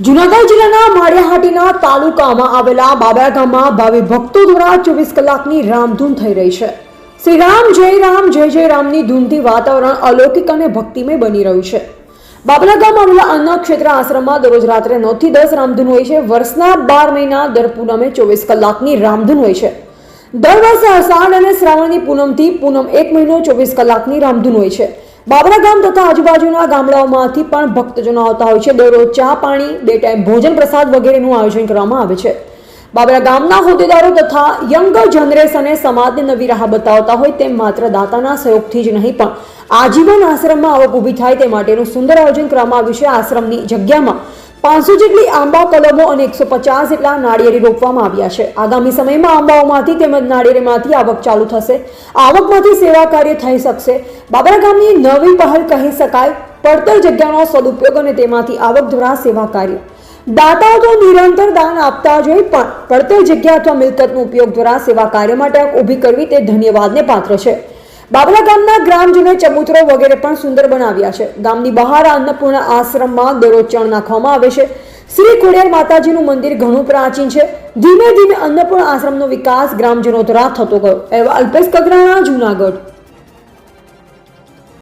જુનાગઢ જિલ્લાના માળિયાહાટીના તાલુકામાં આવેલા બાબરા ગામમાં ભાવિ ભક્તો દ્વારા ચોવીસ કલાકની રામધૂન થઈ રહી છે. શ્રી રામ, જય રામ, જય જય રામની ધૂનથી વાતાવરણ અલૌકિક અને ભક્તિમય બની રહ્યું છે. બાબરા ગામ આવેલા અન્ન ક્ષેત્ર આશ્રમમાં દરરોજ રાત્રે નવથી દસ રામધૂન હોય છે. વર્ષના બાર મહિના દર પૂનમે ચોવીસ કલાકની રામધૂન હોય છે. દર વર્ષે અષાઢ અને શ્રાવણની પૂનમથી પૂનમ એક મહિનો ચોવીસ કલાકની રામધૂન હોય છે. બાબરા ગામ તથા આજુબાજુના ગામડાઓમાંથી પણ ભક્તજનો આવતા હોય છે. દરરોજ ચા પાણી, બે ટાઈમ ભોજન પ્રસાદ વગેરેનું આયોજન કરવામાં આવે છે. બાબરા ગામના હોદ્દેદારો તથા યંગ જનરેશને સમાજને નવી રાહ બતાવતા હોય તેમ માત્ર દાતાના સહયોગથી જ નહીં, પણ આજીવન આશ્રમમાં આવક ઊભી થાય તે માટેનું સુંદર આયોજન કરવામાં આવ્યું છે. આશ્રમની જગ્યામાં પાંચસો જેટલી આંબા, કલમો અને એકસો પચાસ જેટલા નાળિયેરી રોપવામાં આવ્યા છે. આગામી સમયમાં આંબાઓમાંથી તેમજ નાળિયેરીમાંથી આવક ચાલુ થશે. આવકમાંથી સેવા કાર્ય થઈ શકશે. બાબરા ગામની નવી પહેલ કહી શકાય. પડતર જગ્યાનો સદુપયોગ અને તેમાંથી આવક દ્વારા સેવા કાર્ય. દાતાઓ તો નિરંતર દાન આપતા જ હોય પણ પડતર જગ્યા અથવા મિલકતનો ઉપયોગ દ્વારા સેવા કાર્ય માટે ઊભી કરવી તે ધન્યવાદને પાત્ર છે. બાબરા ગામના ગ્રામજનોએ ચબૂતરો વગેરે પણ સુંદર બનાવ્યા છે. ગામની બહાર અન્નપૂર્ણા આશ્રમમાં દરરોજ ચણ નાખવામાં આવે છે. શ્રી ખોડિયાર માતાજીનું મંદિર ઘણું પ્રાચીન છે. ધીમે ધીમે અન્નપૂર્ણા આશ્રમનો વિકાસ ગ્રામજનો દ્વારા થતો ગયો. એવા અલ્પેશ કગરાણા જુનાગઢ.